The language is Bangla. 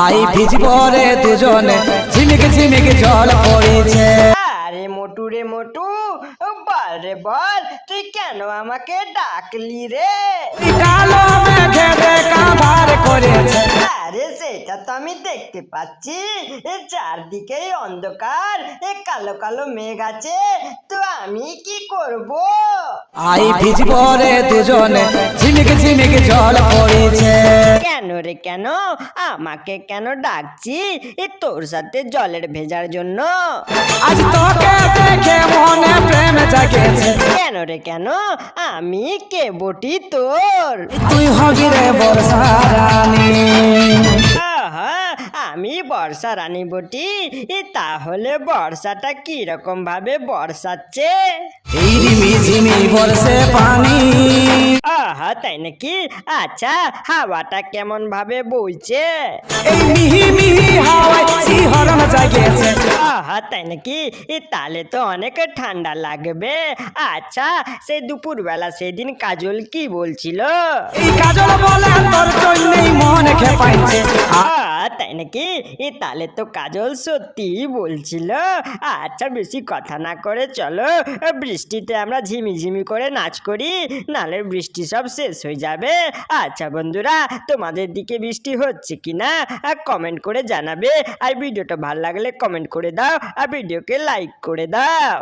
আই ভিজব রে দুজনে। ঝিমিক ঝিমিক জল পড়েছে। আরে মোটু রে মোটু বল রে বল তুই কেন আমাকে ডাকলি রে? কালো মেঘে কাভার করেছে। আরে সেটা তো আমি দেখতে পাচ্ছি। এ চারদিকেই অন্ধকার এ কালো কালো মেঘ আছে তো আমি কি করব? আই ভিজব রে দুজনে। ঝিমিক ঝিমিক জল পড়েছে। কেন রে কেন? আমাকে কেন ডাকছি এ তোর সাথে জলের ভেজার জন্য। আজ তোকে দেখে মনে প্রেম জাগেছে। কেন রে কেন? আমি কে বটি তোর? তুই হবি রে বর্ষা রানী। আমি বর্ষা রানী বটি। এ তাহলে বর্ষাটা কি রকম ভাবে বর্ষাচ্ছে? এই রিমি ঝিমি বর্ষে পানি। তাই নাকি? আচ্ছা হাওয়াটা কেমন ভাবে বইছে? তাই নাকি? তাহলে তো অনেক ঠান্ডা লাগবে। আচ্ছা সেই দুপুরবেলা সেদিন কাজল কি বলছিল? কাজল বলে তোর জন্যই মন খেপাইছে। নাকি? এ তাহলে তো কাজল সত্যি বলছিল। আচ্ছা বেশি কথা না করে চলো। বৃষ্টিতে আমরা ঝিমিঝিমি করে নাচ করি নালে বৃষ্টি সব শেষ হয়ে যাবে। আচ্ছা বন্ধুরা, তোমাদের দিকে বৃষ্টি হচ্ছে কি না কমেন্ট করে জানাবে। আর ভিডিওটা ভালো লাগলে কমেন্ট করে দাও, আর ভিডিওকে লাইক করে দাও।